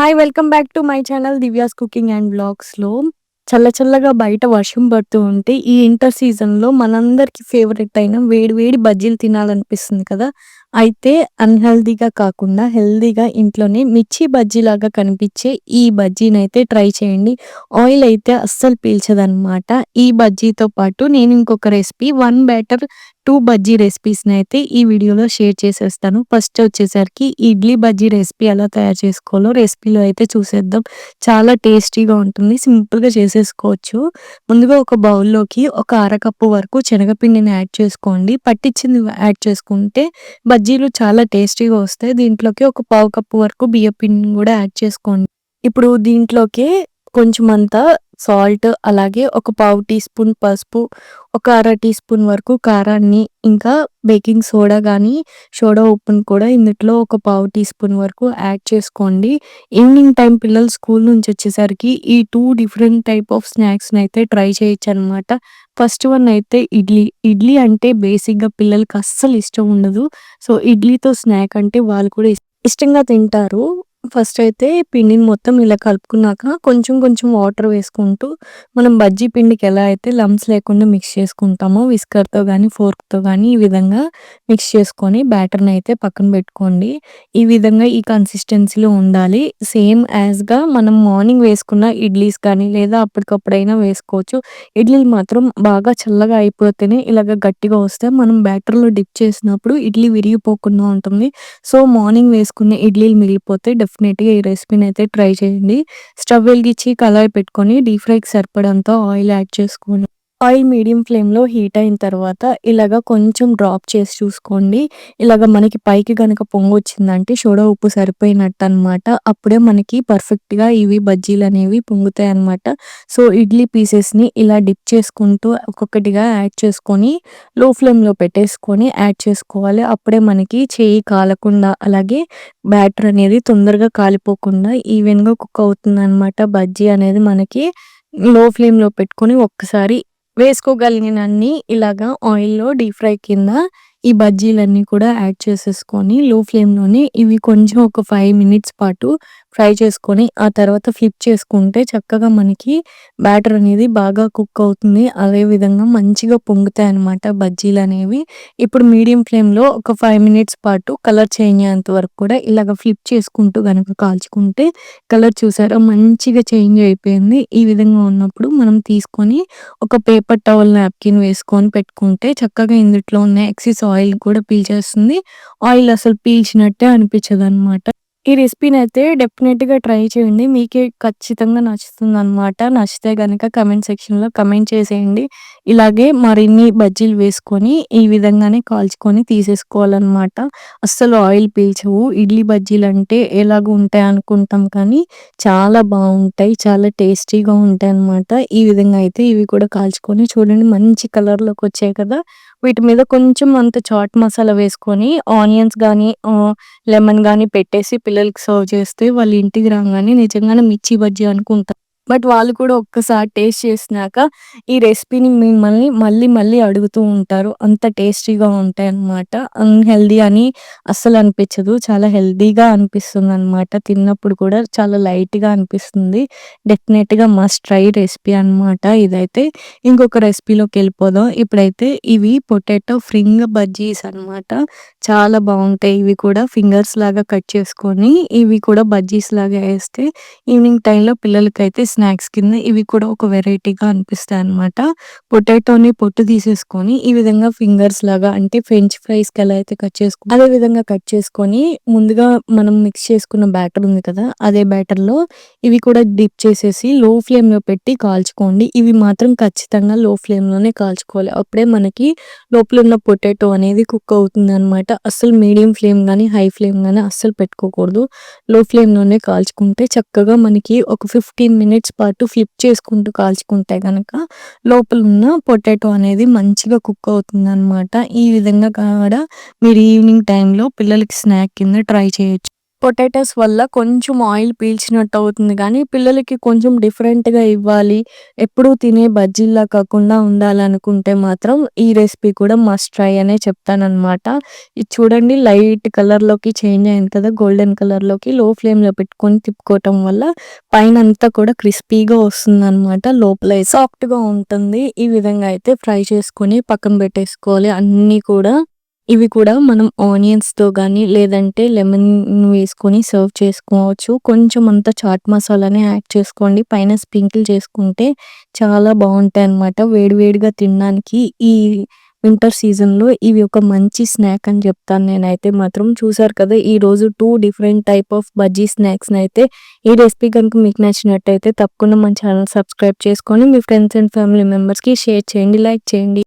Hi welcome back to my channel Divya's cooking and బ్లాగ్స్లో చల్ల చల్లగా బయట వర్షం పడుతూ ఉంటే ఈ ఇంటర్ సీజన్లో మనందరికీ ఫేవరెట్ అయిన వేడి వేడి బజ్జీలు తినాలనిపిస్తుంది కదా అయితే అన్హెల్దీగా కాకుండా హెల్తీగా ఇంట్లోనే మిర్చి బజ్జీలాగా కనిపించే ఈ బజ్జీనైతే ట్రై చేయండి. ఆయిల్ అయితే అస్సలు పీల్చదనమాట. ఈ బజ్జీతో పాటు నేను ఇంకొక recipe one batter two bajji రెసిపీస్‌ని అయితే ఈ వీడియోలో షేర్ చేసేస్తాను. ఫస్ట్ వచ్చేసరికి ఇడ్లీ బజ్జీ రెసిపీ ఎలా తయారు చేసుకోవాలో రెసిపీలో అయితే చూసేద్దాం. చాలా టేస్టీగా ఉంటుంది. సింపుల్‌గా చేసేసుకోవచ్చు. ముందుగా ఒక బౌల్‌లోకి ఒక అరకప్పు వరకు శనగపిండిని యాడ్ చేసుకోండి. పట్టించింది యాడ్ చేసుకుంటే బజ్జీలు చాలా టేస్టీగా వస్తాయి. దీంట్లోకి ఒక పావు కప్పు వరకు బియ్యపిండిని కూడా యాడ్ చేసుకోండి. ఇప్పుడు దీంట్లోకి కొంచెం అంతా సాల్ట్ అలాగే ఒక పావు టీ స్పూన్ పసుపు, ఒక అర టీ స్పూన్ వరకు కారాన్ని, ఇంకా బేకింగ్ సోడా కానీ సోడా ఉప్పును కూడా ఇందులో ఒక పావు టీ స్పూన్ వరకు యాడ్ చేసుకోండి. ఈవినింగ్ టైం పిల్లలు స్కూల్ నుంచి వచ్చేసరికి ఈ టూ డిఫరెంట్ టైప్ ఆఫ్ స్నాక్స్‌ని అయితే ట్రై చేయొచ్చు అనమాట ఫస్ట్ వన్ అయితే ఇడ్లీ. ఇడ్లీ అంటే బేసిక్‌గా పిల్లలకి అస్సలు ఇష్టం ఉండదు. సో, ఇడ్లీతో స్నాక్ అంటే వాళ్ళు కూడా ఇష్టంగా తింటారు. ఫస్ట్ అయితే పిండిని మొత్తం ఇలా కలుపుకున్నాక కొంచెం కొంచెం వాటర్ వేసుకుంటూ మనం బజ్జీ పిండికి ఎలా అయితే లమ్స్ లేకుండా మిక్స్ చేసుకుంటామో విస్కర్‌తో కానీ ఫోర్క్‌తో కానీ ఈ విధంగా మిక్స్ చేసుకొని బ్యాటర్‌ని అయితే పక్కన పెట్టుకోండి. ఈ విధంగా ఈ కన్సిస్టెన్సీలో ఉండాలి. సేమ్ యాజ్గా మనం మార్నింగ్ వేసుకున్న ఇడ్లీస్ కానీ లేదా అప్పటికప్పుడైనా వేసుకోవచ్చు. ఇడ్లీలు మాత్రం బాగా చల్లగా అయిపోతేనే ఇలాగ గట్టిగా వస్తే మనం బ్యాటర్‌లో డిప్ చేసినప్పుడు ఇడ్లీ విరిగిపోకుండా ఉంటుంది. సో, మార్నింగ్ వేసుకున్న ఇడ్లీలు మిగిలిపోతే డెఫినిట్‌గా ఈ రెసిపీని అయితే ట్రై చేయండి. స్టవ్ వెలిగించి కళాయి పెట్టుకొని డీప్ ఫ్రైకి సరిపడంతో ఆయిల్ యాడ్ చేసుకోండి. ఆయిల్ మీడియం ఫ్లేమ్‌లో హీట్ అయిన తర్వాత ఇలాగ కొంచెం డ్రాప్ చేసి చూసుకోండి. ఇలాగ మనకి పైకి కనుక పొంగు వచ్చిందంటే సోడా ఉప్పు సరిపోయినట్టు అనమాట అప్పుడే మనకి పర్ఫెక్ట్‌గా ఇవి బజ్జీలు అనేవి పొంగుతాయి అనమాట సో, ఇడ్లీ పీసెస్‌ని ఇలా డిప్ చేసుకుంటూ ఒక్కొక్కటిగా యాడ్ చేసుకొని లో ఫ్లేమ్‌లో పెట్టేసుకొని యాడ్ చేసుకోవాలి. అప్పుడే మనకి చేయి కాలకుండా అలాగే బ్యాటర్ అనేది తొందరగా కాలిపోకుండా ఈవెన్‌గా కుక్ అవుతుంది అనమాట బజ్జీ అనేది మనకి లో ఫ్లేమ్‌లో పెట్టుకొని ఒక్కసారి వేసుకోగలిగినన్ని ఇలాగా ఆయిల్‌లో డీప్ ఫ్రై కింద ఈ బజ్జీలన్నీ కూడా యాడ్ చేసేసుకొని లో ఫ్లేమ్‌లోనే ఇవి కొంచెం ఒక ఫైవ్ మినిట్స్ పాటు ఫ్రై చేసుకొని ఆ తర్వాత ఫ్లిప్ చేసుకుంటే చక్కగా మనకి బ్యాటర్ అనేది బాగా కుక్ అవుతుంది. అదే విధంగా మంచిగా బజ్జీలు అనేవి ఇప్పుడు మీడియం ఫ్లేమ్‌లో ఒక ఫైవ్ మినిట్స్ పాటు కలర్ చేంజ్ అయ్యేంత వరకు కూడా ఇలాగ ఫ్లిప్ చేసుకుంటూ కనుక కాల్చుకుంటే కలర్ చూసారా మంచిగా చేంజ్ అయిపోయింది. ఈ విధంగా ఉన్నప్పుడు మనం తీసుకొని ఒక పేపర్ టవల్ నాప్కిన్ వేసుకొని పెట్టుకుంటే చక్కగా ఇందుట్లో ఉన్న ఎక్సెస్ ఆయిల్ కూడా పీల్చేస్తుంది. ఆయిల్ అసలు పీల్చినట్టే అనిపించదనమాట. ఈ రెసిపీని అయితే డెఫినెట్గా ట్రై చేయండి. మీకే ఖచ్చితంగా నచ్చుతుందనమాట. నచ్చితే గనక కమెంట్ సెక్షన్‌లో కమెంట్ చేసేయండి. ఇలాగే మరిన్ని బజ్జీలు వేసుకొని ఈ విధంగానే కాల్చుకొని తీసేసుకోవాలనమాట. అస్సలు ఆయిల్ పీల్చవు. ఇడ్లీ బజ్జీలంటే ఎలాగ ఉంటాయి అనుకుంటాం కానీ చాలా బావుంటాయి. చాలా టేస్టీగా ఉంటాయన్నమాట. ఈ విధంగా అయితే ఇవి కూడా కాల్చుకొని చూడండి మంచి కలర్‌లోకి వచ్చాయి కదా! వీటి మీద కొంచెం అంత చాట్ మసాలా వేసుకొని ఆనియన్స్ కానీ లెమన్ కానీ పెట్టేసి పిల్లలకి సర్వ్ చేస్తే వాళ్ళు ఇంటికి రాగానే నిజంగానే మిర్చి బజ్జీ అనుకుంటారు. బట్ వాళ్ళు కూడా ఒక్కసారి టేస్ట్ చేసినాక ఈ రెసిపీని మిమ్మల్ని మళ్ళీ మళ్ళీ అడుగుతూ ఉంటారు. అంత టేస్టీగా ఉంటాయన్నమాట. అన్హెల్దీ అని అస్సలు అనిపించదు. చాలా హెల్దీగా అనిపిస్తుంది అనమాట తిన్నప్పుడు కూడా చాలా లైట్‌గా అనిపిస్తుంది. డెఫినెట్గా మస్ట్ ట్రై రెసిపీ అనమాట ఇదైతే. ఇంకొక రెసిపీలోకి వెళ్ళిపోదాం. ఇప్పుడైతే ఇవి పొటాటో ఫ్రింగ్ బజ్జీస్ అనమాట. చాలా బాగుంటాయి ఇవి కూడా ఫింగర్స్ లాగా కట్ చేసుకొని ఇవి కూడా బజ్జీస్ లాగా వేస్తే ఈవినింగ్ టైంలో పిల్లలకైతే స్నాక్స్ కింద ఇవి కూడా ఒక వెరైటీగా అనిపిస్తాయి అనమాట పొటాటోని పొట్టు తీసేసుకొని ఈ విధంగా ఫింగర్స్ లాగా అంటే ఫ్రెంచ్ ఫ్రైస్కి ఎలా అయితే కట్ చేసుకో అదే విధంగా కట్ చేసుకొని ముందుగా మనం మిక్స్ చేసుకున్న బ్యాటర్ ఉంది కదా! అదే బ్యాటర్లో ఇవి కూడా డిప్ చేసేసి లో ఫ్లేమ్లో పెట్టి కాల్చుకోండి. ఇవి మాత్రం ఖచ్చితంగా లో ఫ్లేమ్లోనే కాల్చుకోవాలి. అప్పుడే మనకి లోపల ఉన్న పొటాటో అనేది కుక్ అవుతుందనమాట. అస్సలు మీడియం ఫ్లేమ్ గానీ, హై ఫ్లేమ్ గానీ అస్సలు పెట్టుకోకూడదు. లో ఫ్లేమ్లోనే కాల్చుకుంటే చక్కగా మనకి ఒక 15 మినిట్స్ పాటు ఫ్లిప్ చేసుకుంటూ కాల్చుకుంటే గనక లోపల ఉన్న పొటాటో అనేది మంచిగా కుక్ అవుతుంది అనమాట ఈ విధంగా కాడ మీరు ఈవినింగ్ టైంలో పిల్లలకి స్నాక్ కింద ట్రై చేయొచ్చు. పొటాటోస్ వల్ల కొంచెం ఆయిల్ పీల్చినట్టు అవుతుంది కానీ పిల్లలకి కొంచెం డిఫరెంట్‌గా ఇవ్వాలి. ఎప్పుడూ తినే బజ్జీల్లా కాకుండా ఉండాలనుకుంటే మాత్రం ఈ రెసిపీ కూడా మస్ట్ ట్రై అనే చెప్తాననమాట. ఇది చూడండి లైట్ కలర్‌లోకి చేంజ్ అయింది కదా! గోల్డెన్ కలర్‌లోకి లో ఫ్లేమ్‌లో పెట్టుకొని తిప్పుకోవటం వల్ల పైన అంతా కూడా క్రిస్పీగా వస్తుంది అనమాట లోపల సాఫ్ట్‌గా ఉంటుంది. ఈ విధంగా అయితే ఫ్రై చేసుకొని పక్కన పెట్టేసుకోవాలి అన్నీ కూడా. ఇవి కూడా మనం ఆనియన్స్‌తో కానీ లేదంటే లెమన్ వేసుకొని సర్వ్ చేసుకోవచ్చు. కొంచెం అంత చాట్ మసాలానే యాడ్ చేసుకోండి. పైన స్ప్రింకిల్ చేసుకుంటే చాలా బాగుంటాయి అన్నమాట వేడివేడిగా తినడానికి ఈ వింటర్ సీజన్‌లో ఇవి ఒక మంచి స్నాక్ అని చెప్తాను నేనైతే మాత్రం. చూసారు కదా! ఈరోజు two different type of bajji స్నాక్స్‌నైతే ఈ రెసిపీ కనుక మీకు నచ్చినట్టయితే తప్పకుండా మన ఛానల్ సబ్స్క్రైబ్ చేసుకొని మీ ఫ్రెండ్స్ అండ్ ఫ్యామిలీ మెంబర్స్‌కి షేర్ చేయండి. లైక్ చేయండి.